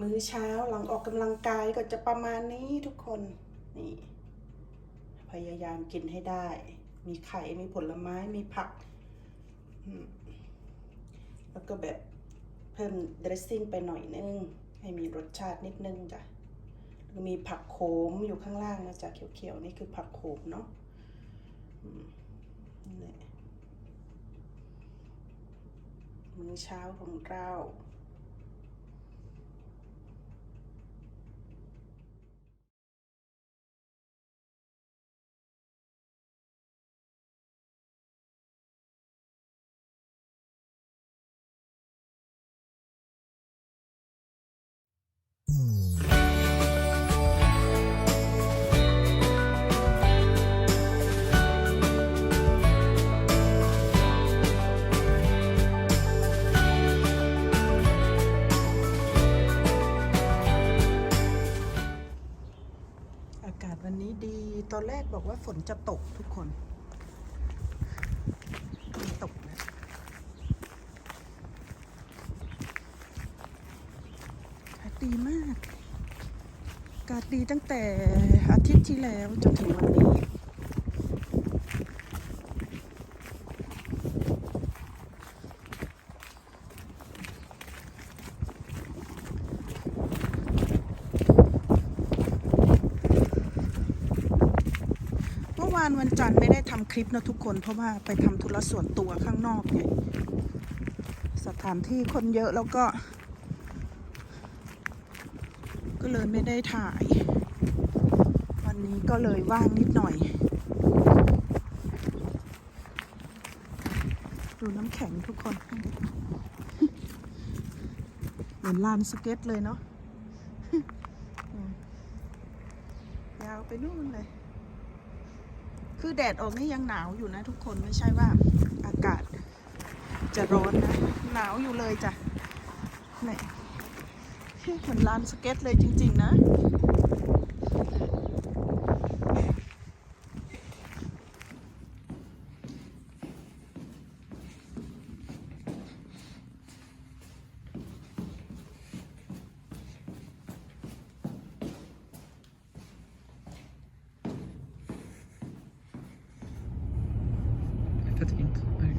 มื้อเช้าหลังออกกำลังกายก็จะประมาณนี้ทุกคนนี่พยายามกินให้ได้ มีไข่ มีผลไม้ มีผัก แล้วก็แบบเพิ่ม dressing ไปหน่อยนึง ให้มีรสชาตินิดนึงจ้ะ มีผักโขมอยู่ข้างล่างนะจ๊ะเขียวๆ นี่คือผักโขมเนาะมื้อเช้าของเรา บอกว่าฝนจะตกทุกคนตกนะอากาศดีมาก อากาศดีตั้งแต่อาทิตย์ที่แล้วจนถึงวันนี้ เมื่อวานวันจันทร์ไม่ได้ทำ คลิปนะทุกคนเพราะว่าไปทำธุระส่วนตัวข้างนอกไงสถานที่คนเยอะแล้วก็ ก็เลยไม่ได้ถ่าย วันนี้ก็เลยว่างนิดหน่อย ดูน้ำแข็งทุกคน เหมือนลานสเก็ตเลยเนาะยาวไปนู่นเลย คือแดดออกนี่ยังหนาวอยู่นะทุกคนไม่ใช่ว่าอากาศจะร้อนนะ หนาวอยู่เลยจ้ะนี่เหมือนลานสเก็ตเลยจริง ๆ นะ Katwind.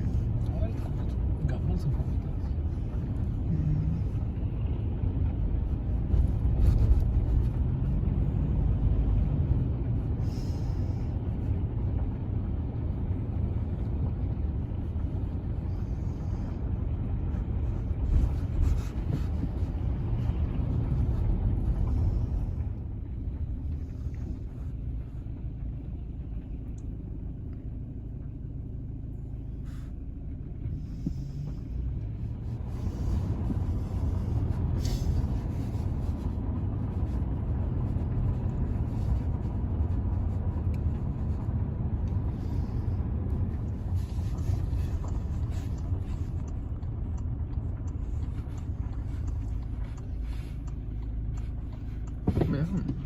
Hmm.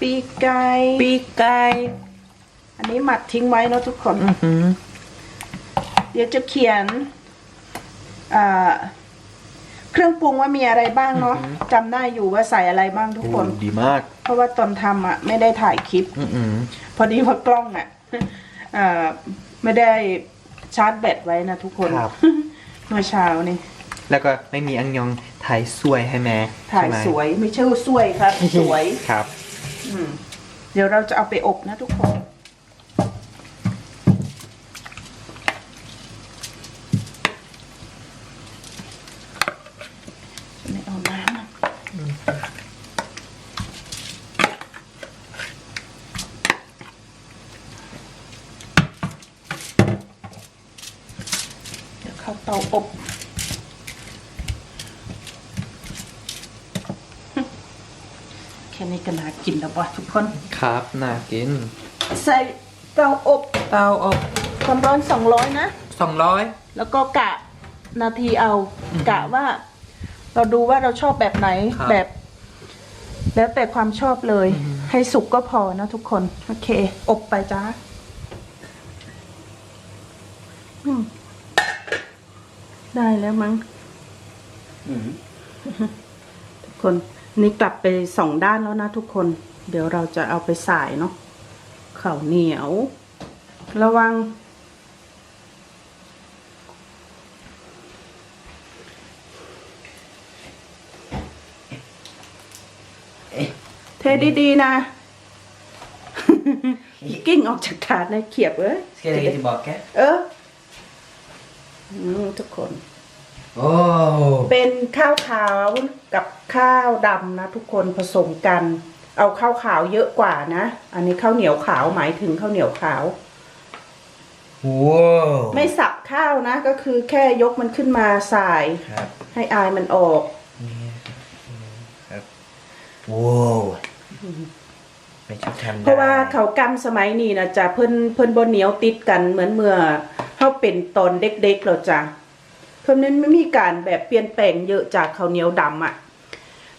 ปีกไก่ปีกไก่อันนี้หมักทิ้งไว้เนอะทุกคนอือหือเดี๋ยวจะเขียนอ่าเครื่องปรุงว่ามีอะไรบ้างเนาะจำได้อยู่ว่าใส่อะไรบ้างทุกคนโอ้ดีมาก เพราะว่าตอนทำอะ ไม่ได้ถ่ายคลิปอือหือพอดีว่ากล้องอะอ่าไม่ได้ชาร์จแบตไว้นะทุกคนครับเมื่อเช้านี่แล้วก็ไม่มีอังยองถ่ายสวยให้แม่ถ่ายใช่ไหมสวยไม่ใช่ว่าสวยครับ สวยครับอืม เดี๋ยวเราจะเอาไปอบนะทุกคน ไม่เอาน้ำเดี๋ยวเข้าเตาอบ ค่นี้ก็น่ากินแล้วป่ะทุกคน ครับน่ากิน ใส่เตาอบเตาอบความร้อนสองร้อยนะ สองร้อยแล้วก็กะนาทีเอากะว่า เราดูว่าเราชอบแบบไหนครับแบบ แล้วแต่ความชอบเลย ให้สุกก็พอนะทุกคน โอเค อบไปจ้าอืมได้แล้วมั้งทุกคน นี่กลับไปสองด้านแล้วนะทุกคน เดี๋ยวเราจะเอาไปสายเนาะข้าวเหนียว ระวัง เทดีๆนะ กิ้งออกจากถาดนะเขียบเอ้ย Ska jag lägga tillbaka? เอออืมทุกคน Åh! เป็นข้าวขาวกับข้าวดำนะ ทุกคนผสมกัน เอาข้าวขาวเยอะกว่านะ อันนี้ข้าวเหนียวขาวหมายถึงข้าวเหนียวขาว Wow! ไม่สับข้าวนะ ก็คือแค่ยกมันขึ้นมาสายครับให้อายมันออกครับว้าวไม่ชอบทำได้เพราะว่าเขากำสมัยนี้นะจ๊ะเพิ่นเพิ่นบนเหนียวติดกันเหมือนเมื่อเขาเป็นตอนเด็กๆเราจ้ะ เพิ่นนั้นไม่มีการแบบเปลี่ยนแปลงเยอะจากข้าวเหนียวดำอะ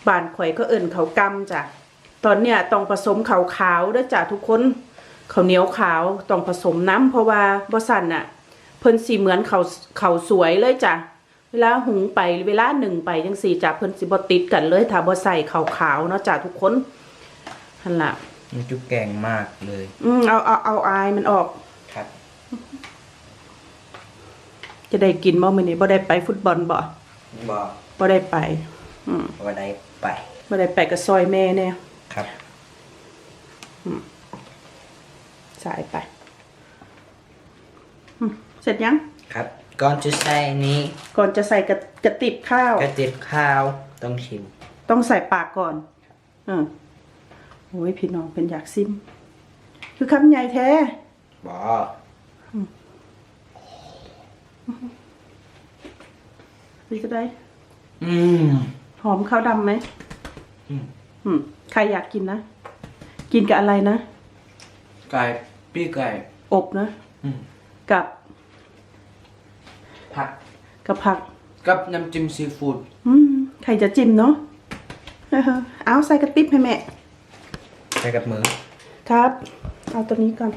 บ้านข่อยก็เอิ่นเขาวกำจ้ะตอนเนี้ยต้องผสมขาวขาวๆด้วยจ้ะทุกคนข้าวเหนียวขาวต้องผสมน้ำเพราะว่าบ่สั่นอะเพิ่นสิเหมือนเขาเขาวสวยเลยจ้ะเวลาหุงไปเวลาหนึ่งไปจังสี่จ้ะเพิ่นสิบ่ติดกันเลยถ้าบ่ใส่ขาวขาวๆเนาะจ้ะทุกคนนั่นล่ะมันจุกแกงมากเลย อืมเอาเอาเอาอายมันออกครับ จะได้กินบ่มื้อนี้บ่ได้ไปฟุตบอลบ่บอกบ่ได้ไป อืมว่าได้ไปบ่ได้ไปกับซอยแม่แน่ครับสายไปอืมเสร็จยัง ครับ ก่อนจะใส่อันนี้ ก่อนจะใส่กระกระติบข้าว กระติบข้าวต้องชิม ต้องใส่ปากก่อนอืมโอ้ยพี่น้องเป็นอยากซิม คือคำใหญ่แท้บอ นี่จะได้ อืมหอมข้าวดำไหมอืมอืมใครอยากกินนะ กินกับอะไรนะ ไก่ปีกไก่ อบนะ อืมกับผักกับผัก กับน้ำจิ้มซีฟู้ดอืมใครจะจิ้มเนาะเออเอาใส่กระติบให้แม่ใส่กับมือ ครับ เอาตัวนี้ก่อน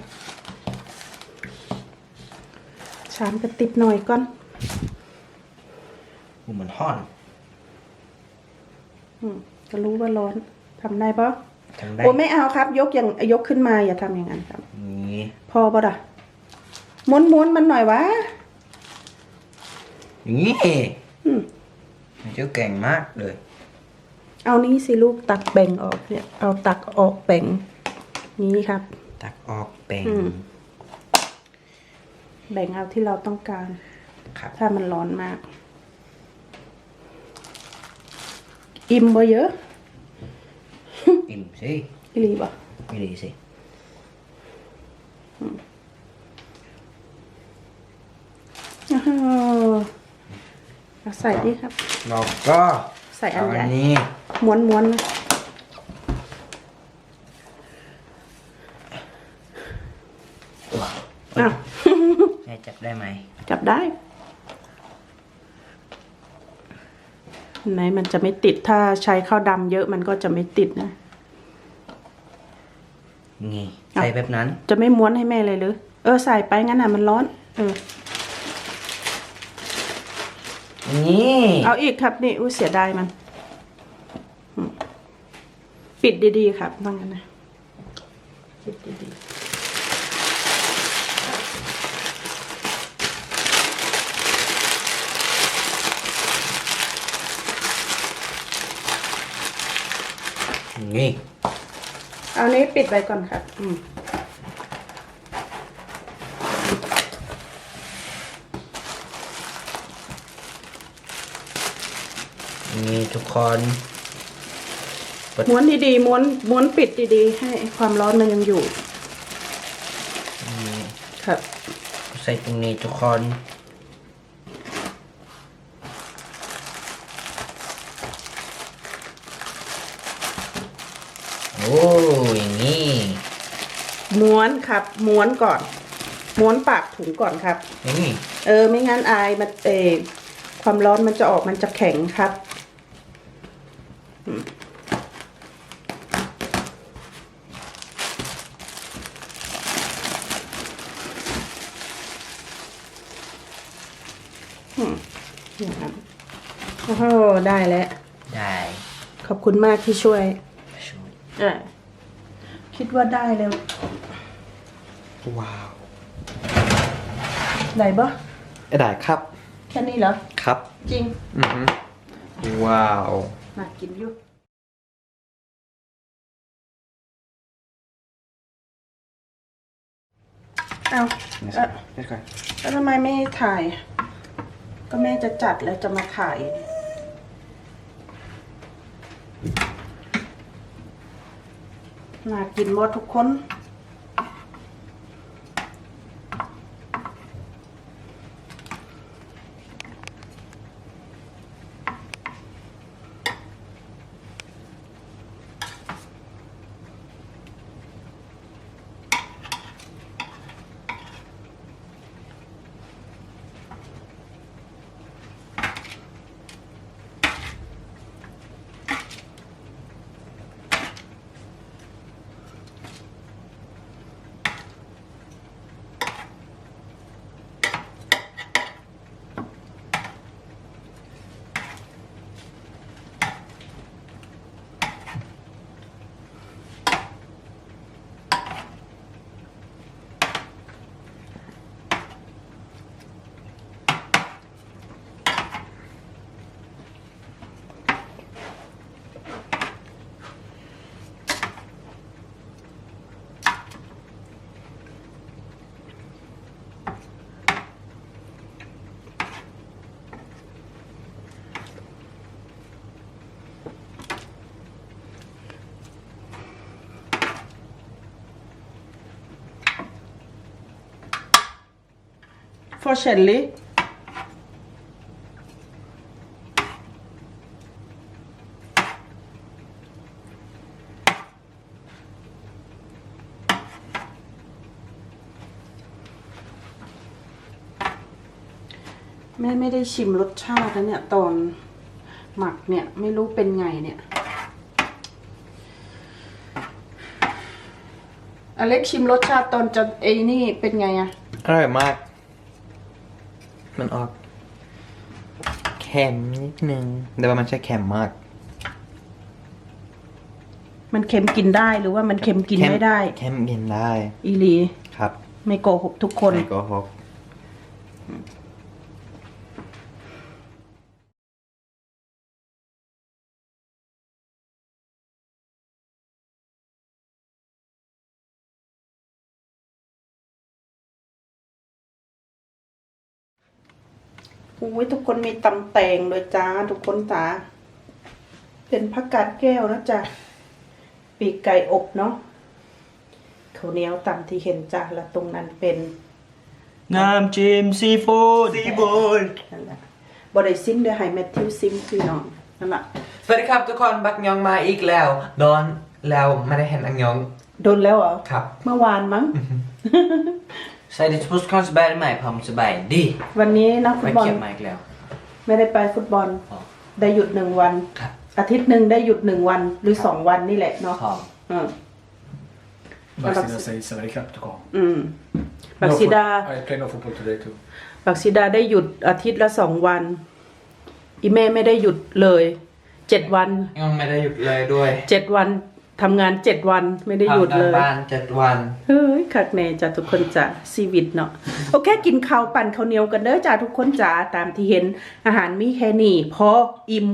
ชามกระติบหน่อยก่อนหูเหมือนห่อนอืมก็รู้ว่าร้อนทำได้ปะทำได้โอ้ไม่เอาครับ ยกอย่างยกขึ้นมาอย่าทำอย่างนั้นครับนี่พอปะด่ะม้วนม้วนๆมันหน่อยวะนี่อืมมันจุกแกงมากเลย เอานี้สิลูกตักแบ่งออกเนี่ย เอาตักออกแบ่งนี้ครับ ตักออกแบ่งอืม แบ่งเอาที่เราต้องการครับถ้ามันร้อนมาก อิ่มบ่เยอะอิ่มสิอีหลีบ่ไม่ดีสิอ้าวเอาใส่ดิครับ เราก็ใส่อัเอานใหอัญ่นนี้ม้วนม้วนๆนะอ้าว แม่จับได้ไหม จับได้ ไหนมันจะไม่ติดถ้าใช้ข้าวดำเยอะมันก็จะไม่ติดนะ นี่อะใส่แบบนั้น จะไม่ม้วนให้แม่เลยหรือ เออใส่ไปงั้นอะมันร้อน เออ นี่ เอาอีกครับนี่อุ้ยเสียดายมันอืมปิดดีๆครับว่างั้นนะปิดดี นี่ๆเอานี้ปิดไว้ก่อนครับ อืมนี่ทุกคนม้วนดีๆม้วนม้วนปิดดีๆ ให้ความร้อนมันยังอยู่นี่ครับ ใส่ตรงนี้ทุกคน โอ้อย่างนี้ ม้วนครับ ม้วนก่อน ม้วนปากถุงก่อนครับอย่างนี้เออ ไม่งั้นอายมันเออความร้อนมันจะออกมันจะแข็งครับอืมอืมอย่างนั้นโอ้โหได้แล้ว ได้ขอบคุณมากที่ช่วยช่วยอะคิดว่าได้แล้ว ว้าว ได้ปะได้ครับ แค่นี้เหรอ ครับ จริง อือฮึว้าว มากินอยู่เอาเอ่อเดี๋ยวก่อนแล้วทำไมไม่ถ่าย ก็แม่จะจัดแล้วจะมาถ่าย น่ากินหมดทุกคน fortunately แม่ไม่ได้ชิมรสชาตินะเนี่ย ตอนหมักเนี่ย ไม่รู้เป็นไงเนี่ย อเล็กชิมรสชาติตอนจะไอ้นี่เป็นไงอะอร่อยมาก มันออกเค็มนิดนึง แต่ว่ามันใช่เค็มมาก มันเค็มกินได้หรือว่ามันเค็มกินไม่ได้เค็มกินได้ อีหลี ครับ ไม่โกหกทุกคน ไม่โกหก อุ้ยทุกคนมีตำแตงเลยจ้า ทุกคนจ้า เป็นผักกาดแก้วนะจ๊ะปีกไก่อบเนาะข้าวเหนียวตำที่เห็นจ้ะแล้วตรงนั้นเป็นน้ำจิ้มซีฟู้ดซีฟู้ดนั่นแหละบริซิมเดี๋ยวให้แมทธิวซิมพี่น้องนั่นแหละสวัสดีครับทุกคนบักยองมาอีกแล้วดอนแล้วไม่ได้เห็นอังยอง โดนแล้วเหรอครับ เมื่อวานมั้ง ใส่ดิสพุสคอนสบายไหมผมสบายดีวันนี้นักฟุไม่ตบอล เขียนมาอีกแล้ว ไม่ได้ไปฟุตบอล อ๋อ ได้หยุดหนึ่งวัน ครับ อาทิตย์หนึ่งได้หยุดหนึ่งวันหรือสองวันนี่แหละเนาะครับอืม Vaksina säger Sverige knappt du kom. อืม บักซิดา I play no football today too. บักซิดาได้หยุดอาทิตย์ละสองวัน อีแม่ไม่ได้หยุดเลยเจ็ดวันยังไม่ได้หยุดเลยด้วย เจ็ดวัน ทำงานเจ็ดวันไม่ได้หยุดทำเลงานยบ้านเจ็ดวัน เฮ้ยคักแน่จ้ะทุกคนจ้ะชีวิตเนาะโอเคกินข้าวปั่นข้าวเหนียวกันเด้อจ้ะทุกคนจ้ะตามที่เห็นอาหารมีแค่นี้พออิ่ม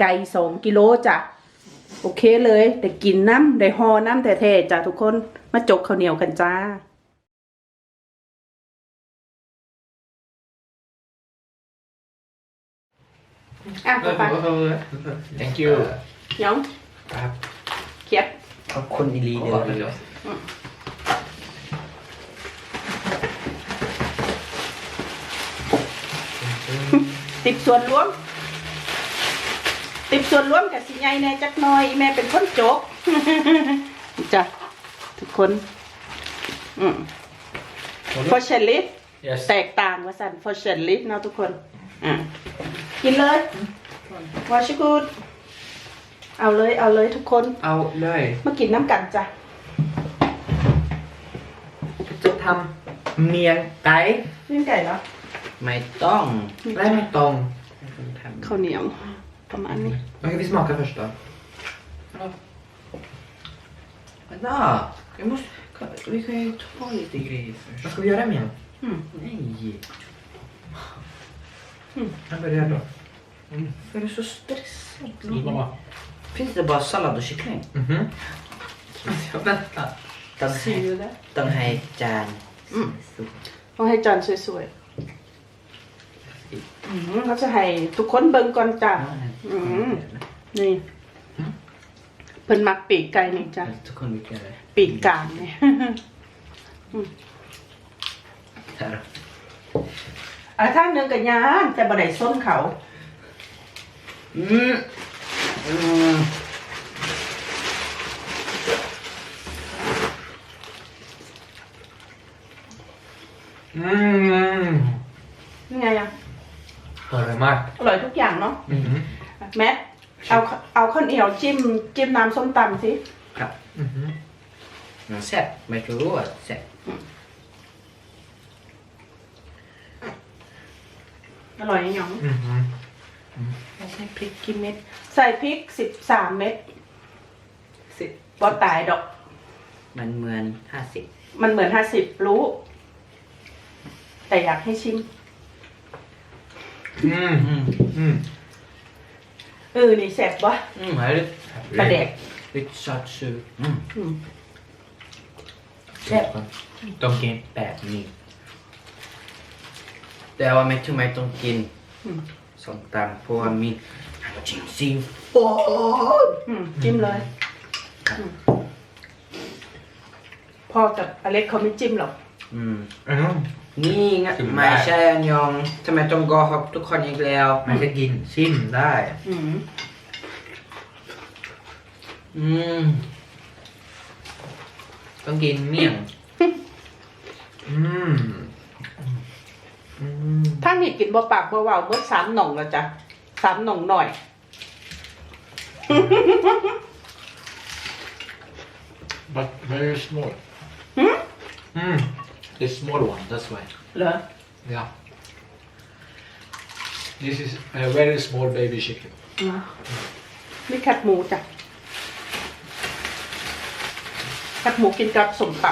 ไก่สองกิโลจ้ะโอเคเลยแต่กินน้ำได้หอน้ำแท้ๆจ้ะทุกคนมาจกข้าวเหนียวกันจ้าอะไปไป Thank you. เดี๋ยวครับ เขียบขอบคุณอีลีเดอร์ติดส่วนรวม ติดส่วนรวมกับสิยายแน่จักหน่อยแม่เป็นคนโจกจ้ะทุกคนอืมฟอเชลลิ Yes. แตกต่างว่าสันฟอเชลลิเนาะทุกคน อะ กินเลยวาชิกูด เอาเลยเอาเลยทุกคนเอาเลยมากินน้ำกันจ้ะจะทำเมียงไก่นี่ไก่เหรอไม่ต้องได้ไม่ตรงไม่ต้องทำข้าวเหนียวประมาณนี้ Okej, vi smakar först då. Vänta, jag måste, vi kan ju ta lite grejer Vad först. ska vi göra med den? Mm. Nej, Jag börjar då. för jag är så stressad. Låt mamma. Finns det bara sallad och kyckling? Mhm. Jag väntar. ต้องซีให้อิ๊วแล้วต้องให้จานอืมสุกต้องให้จานสวยๆอืมเขาจะให้ทุกคนเบิ่งก่อนจ้ะ อืม นี่เพิ่นมักปีกไก่นี่จ้ะ ทุกคนวิกันเลยปีกกลางเนี่ย Här. อะข้างหนึงกับยานแต่บ่ได้ส้นเขา Mm. Mm. Mm. นี่ไงอะ Öronmark. อร่อยทุกอย่างเนาะ Mhm. แมทเอาเอาข้าวเหนียวจิ้มจิ้มน้ำส้มตำสิ Mhm. Men sätt, men jag tror att sätt. อร่อยยังหยอ ง Mhm. ใส่พริกกี่เม็ด ใส่พริกสิบสามเม็ดสิบบ่ตายดอก มันเหมือนห้าสิบมันเหมือนห้าสิบรู้ แต่อยากให้ชิม Mm. Mm. เออ นี่แซ่บวะอืม härligt ปลาแดก lite sötsur อืมอืม แซ่บก่อนต้องกินแบบนี้ แต่ว่าไม่ทำไมต้องกิน อืม ส้มตำเพราะว่ามีน้ำจิ้มซีฟู้ดอืมจิ้มเลยอืมพ่อกับอเล็กเขาไม่จิ้มหรอก อืมอืมนี่ไงชิมได้ ไม่ใช่อันยองทำไมต้องโกหกทุกคนอีกแล้ว มันจะกินชิมได้ อืมอืม ต้องกินเมี่ยง อืมอืม ถ้าหนีกินบ่ปากบ่เว้าเบิดสามหน่องแล้วจ้ะสามหน่องหน่อย But very small. อืม The small one, that's why. เหรอ Yeah. This is a very small baby chicken. อ่ามีแคบหมูจ้ะแคบหมูกินกับสมต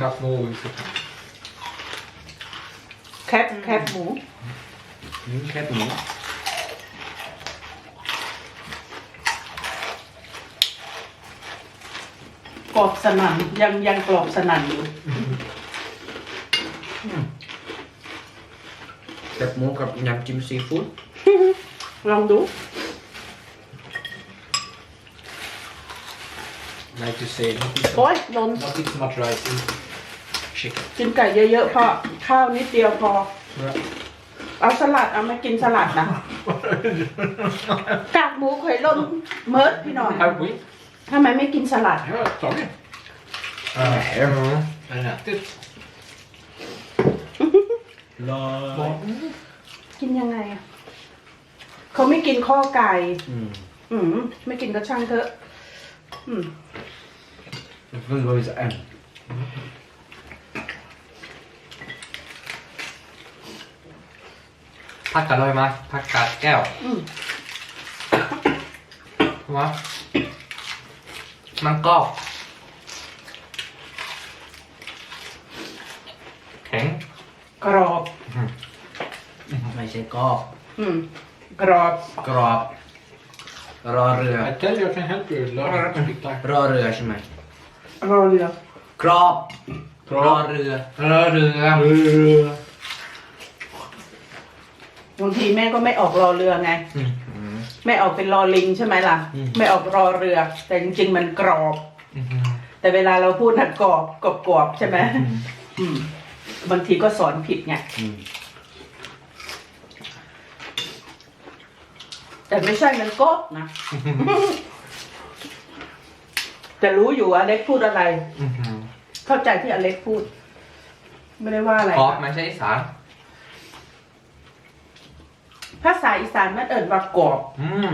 กับหมูำแคบแคบหมูอืมแค่หมูกรอบสนั่นยังยังกรอบสนั่นอยู่แค่หมูกับน้ำจิ้มซีฟู้ดลองดู Like to say, not eat, โอ้ยนน not eat so much rice, eat chicken. กินไก่เยอะๆพอข้าวนิดเดียวพอเอาสลัดเอามากินสลัดนะกากหมูข่อยล้นเมิร์ดพี่หน่อย Have we? ทำไมไม่กินสลัด Ja, sorry. อ่าอืม Men ätit. Nej. กินยังไงอะเขาไม่กินข้อไก่ อืม อืมไม่กินก็ช่างเถอะ อืม Jag får gå visa en. ผักกาดอร่อยมากผักกาดแก้วอืมวะมันกรอบแข็งกรอบ ไม่ใช่กอกอืมกรอบกรอบ รอเรือ I tell you I can help you learn how to speak Thai. รอเรือใช่ไหมรอเรือกรอบ รอเรือรอเรือบางทีแม่ก็ไม่ออกรอเรือไง อืมแม่ออกเป็นรอลิงใช่ไหมล่ะไม่ออกรอเรือ แต่จริงๆมันกรอบอืมแต่เวลาเราพูดน่ะกรอบกรอบกรอบใช่ไหมอืมบางทีก็สอนผิดไง อืม แต่แต่ไม่ใช่มันก็นะ แต่รู้อยู่ว่าอเล็กพูดอะไร อื้อหือเข้าใจที่อเล็กพูด ไม่ได้ว่าอะไรกรอบไม่ใช่อีสานภาษาอีสานมันเอิ่นว่ากรอบ อืม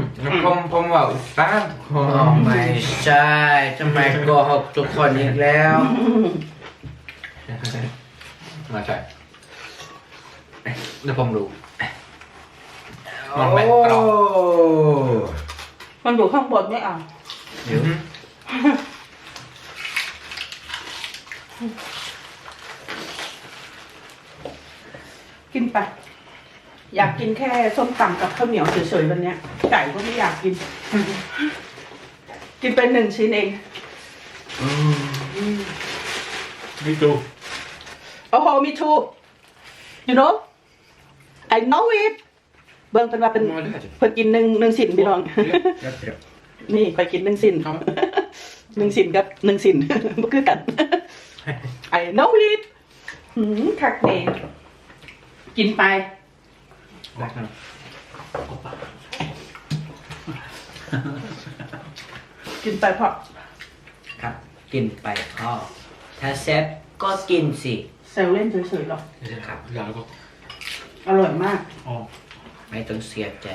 ผมผมว่าอีสานทุกคนอ๋อไม่ใช่ทำไมโกหกทุกคนอีกแล้วมาใช่เดี๋ยวผมดู โอ้มันไม่กรอบมันอยู่ข้างบนไม่เอาเดี๋ยวกินไป อยากกินแค่ส้มตำกับข้าวเหนียวเฉยๆวันเนี้ยไก่ก็ไม่อยากกิน กินเป็นหนึ่งชิ้นเอง Me too. โอ้โหมีทู you know I know it เบิ่งเป็นว่าเป็นเพิ่นกินหนึ่งหนึ่งสินพี่น้อง นี่ไปกินหนึ่งสินหนึ่งสินกับหนึ่งสินบ่คือกัน I know it หืมคักเดกินไปกินไปเพราะครับ กินไปพ่อถ้าแซ่บก็กินสิเซลเล่นเฉยๆหรอก Ja, jävla gott. อร่อยมาก Ja. ไม่ต้องเสียใจ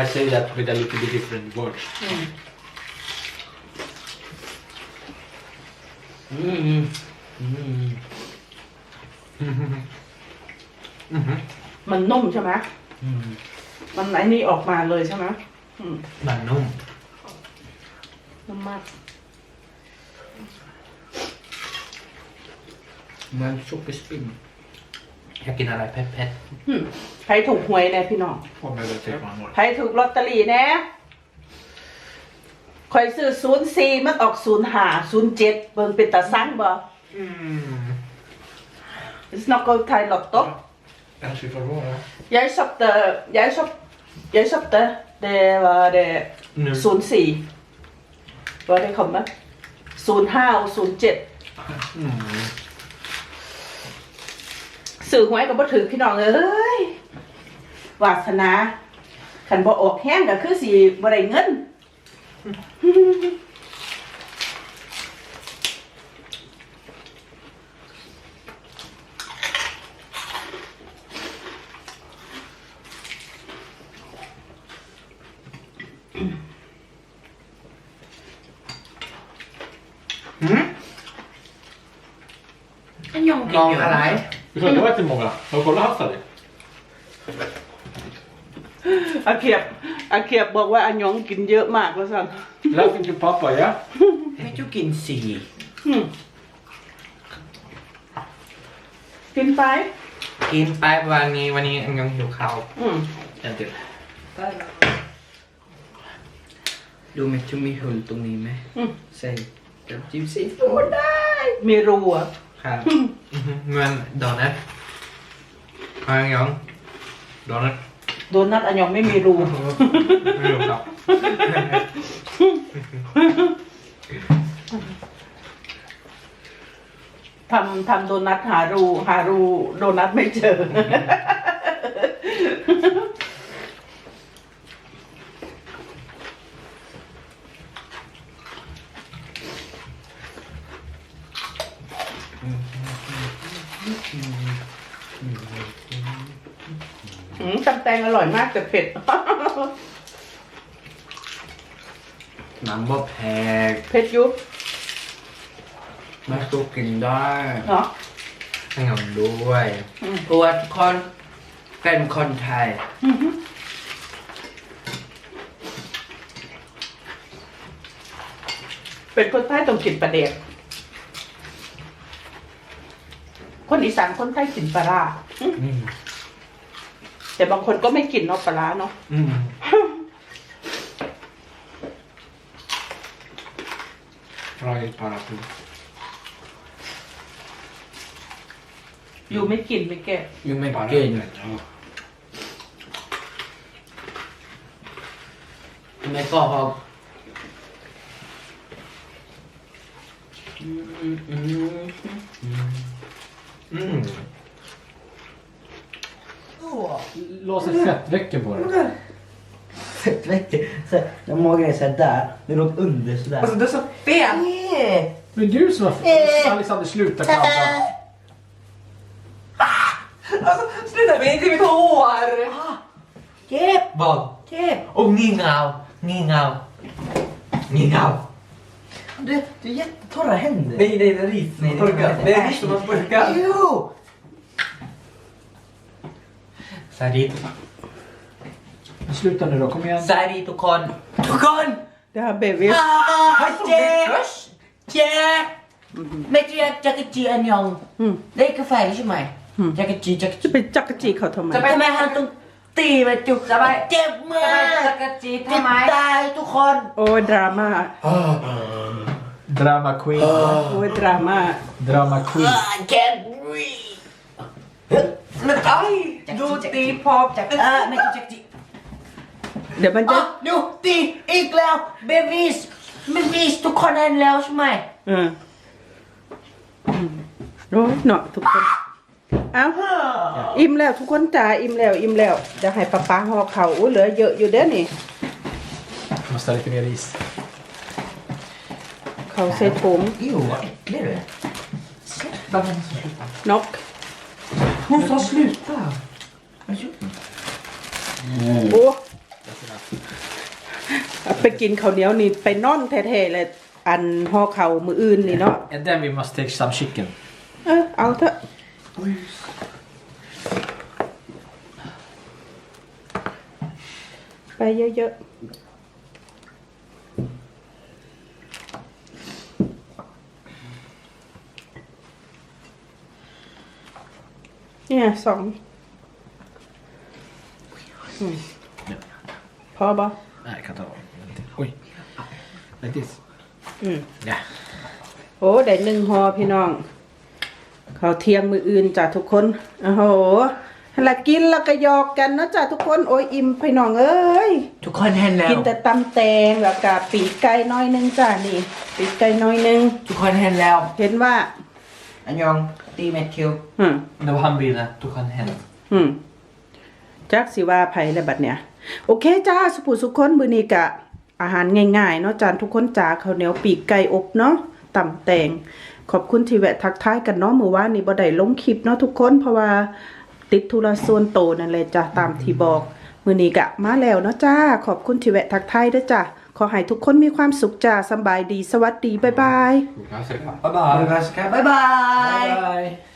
I say that with a little bit different words. อืมอืมอืมอืมมันนุ่มใช่ไหมอืมมันไหนนี่ออกมาเลยใช่ไหมอืม มันนุ่มนุ่มมาก เหมือนซุปเปอร์สปิน อยากกินอะไรเผ็ดอืมใครถูกหวยแน่พี่น้อง Får man väl take one more. ใครถูกลอตเตอรี่แน่คอยซื้อศูนย์สี่มันออกศูนย์ห้าศูนย์เจ็ดเบิ่งเป็นตาซังบ่ ๆอืม It's not good Thai lotto Kanske vi får vara. Jeg köpte Jag köpte Jag köpte Det var det หนึ่งศูนย์สี่ว่า det kommer ศูนย์ห้า och ศูนย์เจ็ดอืม สื่อหวยก็บ่ถือพี่น้องเอ้ยวาสนาคันบ่ออกแห้งก็คือสิบ่ได้เงินหืมอันยองกินเยอะอะไร Det var inte många. Har du kollat Hafsa det? อาเขียบอาเขียบบอกว่าอันยองกินเยอะมากแล้วสั่น Laughing to pappa, ja? ให้เจ้ากินสี่อืมกินไป กินไปวันนี้วันนี้อันยังหิวข้าวอืมจังเดียวดูไหมจะมีหุ่นตรงนี้ไหมอืมใส่กับจิ้มซีฟู้ดได้มีรูอะครับ อื้อหือเหมือนโดนัทอันยังโดนัทโดนัทอันยองไม่มีรูไม่รู้ครับทำทำโดนัทหารู หารู โดนัทไม่เจออืมตำแตงอ ร่อยมากแต่เผ็ด หนังบ่แพงเผ็ดอยุบมาสู้กินได้เนาะอันยังด้วยเพราะว่าทุกคนเป็นคนไทยเป็นคนใต้ต้องกินปลาเด็กคนอีสานคนใต้กินปลาร้าอืม แต่บางคนก็ไม่กินเนาะปลาร้าเนาะอืม Rajt paraply. อยู่ไม่กินไม่แก่ยังไม่ Paraply, กิน ja. ไม่ก็หอกอืมอืมอืมอืม Lås ett fettvecken på den. เส Vet du, så, när magen är sådär, det är något under sådär. Alltså du är så fet! Yeah. Men du som var... Alexander, sluta krabba. Alltså sluta med inte mitt hår! เจ็บบอกเจ็บโอ้งี่เงางี่เงางี่เงา Du, du har jättetorra händer. Nej nej det är ris. Nej, det är Torka. inte. Det är ris som har torkat. Jo! สวัสดี Men sluta nu då, kom igen. สวัสดีทุกคน ทุกคน Det här baby. Hej Jack! Jack! Men jag Jackie en gång. Mm. Det är kaffe, inte mig. Jackie Jackie จะไปจักรจีเขาทำไมจะไปทำไมฮันตุงตีมาจุกจะไปเจ็บมากจะกระจีบเจ็บทำไมตายทุกคนโอ้ยดราม่า Drama queen. โอ้ยดราม่า Drama queen. I can't breathe Men aj! Du ตีพอจากเออไม่จุกจักจิเดี๋ยวมันจะอะดูตีอีกแล้วเบบีสเบบีสทุกคนเห็นแล้วใช่ไหมเอออืมโอ้ยเนาะทุกคนเอ้าอิ่มแล้วทุกคนจ๋าอิ่มแล้วอิ่มแล้วเดี๋ยวให้ป้าป้าห่อเขาอุ้ยเหลือเยอะอยู่เด้อนี่ Måste ha lite mer ris. เขาใส่ถุง Jo, vad äcklig du är. นก Hon sa sluta! โอ้เอาไปกินข้าวเหนียวนี่ไปนอนแท้ๆเลย อันห่อเขามืออื่นนี่เนาะ And then we must take some chicken. เออเอาเถอะ ไปเยอะๆ เนี่ยสองอืมพอปะ Nej, jag kan ta en till. Oj. Like this. อืม Ja. โอ้ได้หนึ่งหอพี่น้อง เขาวเที่ยงมืออื่นจ้ะทุกคนโอ้โหละกินแล้วก็หยอกกันนะจ้ะทุกคนโอ้ยอิ่มพี่น้องเอ้ย ทุกคนเห็นแล้ว กินแต่ตำแตงแล้วก็ปีกไก่น้อยหนึงจ้ะนี่ ปีกไก่น้อยหนึง ทุกคนเห็นแล้ว เห็นว่า อันยองตีแมทธิวอืม Det var han ville, du kan hända. อืมจักสิว่าไผแล้วบัดเนี่ย โอเคจ้าสุภูสุคนมื้อนี้กะ อาหารง่ายๆ เนาะจานทุกคนจ้าข้าวเหนียวปีกไก่อบเนาะตำแตง ขอบคุณที่แวะทักทายกันเนาะมื้อวานนี้บ่ได้ลงคลิปเนาะทุกคนเพราะว่าติดธุระส่วนโตวนั่นแหละจ้ะตามที่บอก มื้อนี้กะมาแล้วเนาะจ้า ขอบคุณที่แวะทักทายเด้อจ้ะ ขอให้ทุกคนมีความสุขจ้าสำบายดีสวัสดี บ๊ายบาย Bye bye. Bye bye! Bye bye.